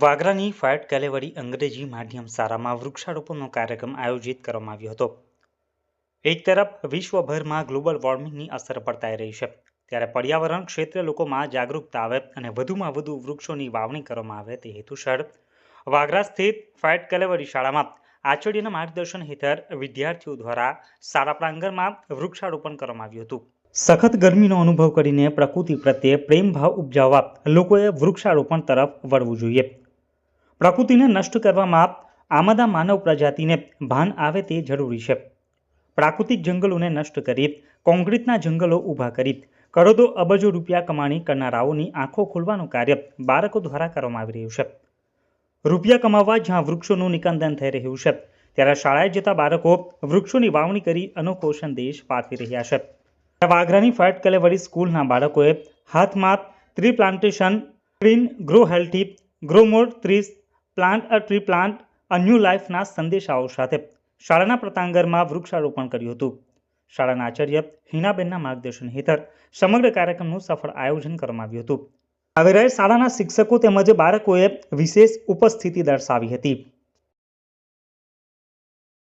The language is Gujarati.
વાગરાની ફાયટ કેલેવરી અંગ્રેજી માધ્યમ શાળામાં વૃક્ષારોપણનો કાર્યક્રમ આયોજિત કરવામાં આવ્યો હતો. એક તરફ વિશ્વભરમાં ગ્લોબલ વોર્મિંગની અસર પડતાઈ રહી છે. ત્યારે પર્યાવરણ ક્ષેત્રે લોકોમાં જાગૃતતા આવે અને વધુમાં વધુ વૃક્ષોની વાવણી કરવામાં આવે તે હેતુસર વાગરા સ્થિત ફાયટ કેલેવરી શાળામાં આચાર્યના માર્ગદર્શન હેઠળ વિદ્યાર્થીઓ દ્વારા શાળા પ્રાંગણમાં વૃક્ષારોપણ કરવામાં આવ્યું હતું. સખત ગરમીનો અનુભવ કરીને પ્રકૃતિ પ્રત્યે પ્રેમભાવ ઉપજાવવા લોકોએ વૃક્ષારોપણ તરફ વળવું જોઈએ. પ્રકૃતિને નષ્ટ કરવામાં આમદા માનવ પ્રજાતિને ભાન આવે તે જરૂરી છે. પ્રાકૃતિક જંગલોને નષ્ટ કરી કોન્ક્રીટના જંગલો ઊભા કરી કરોડો અબજો રૂપિયા કમાણી કરનારાઓની આંખો ખોલવાનું કાર્ય બાળકો દ્વારા કરવામાં આવી રહ્યું છે. રૂપિયા કમાવવા જ્યાં વૃક્ષોનું નિકંદન થઈ રહ્યું છે, ત્યારે શાળાએ જતા બાળકો વૃક્ષોની વાવણી કરી અનોખો સંદેશ પાઠવી રહ્યા છે. વાઘરાની ફાયટ કલેવરી સ્કૂલના બાળકોએ હાથમાં tree plantation green grow healthy grow more trees plant a tree plant, a new લાઈફના સંદેશાઓ સાથે શાળાના પ્રતાંગરમાં વૃક્ષારોપણ કર્યું હતું. શાળાના આચાર્ય હિનાબેનના માર્ગદર્શન હેઠળ સમગ્ર કાર્યક્રમનું સફળ આયોજન કરવામાં આવ્યું હતું. આવેરાએ શાળાના શિક્ષકો તેમજ બાળકોએ વિશેષ ઉપસ્થિતિ દર્શાવી હતી.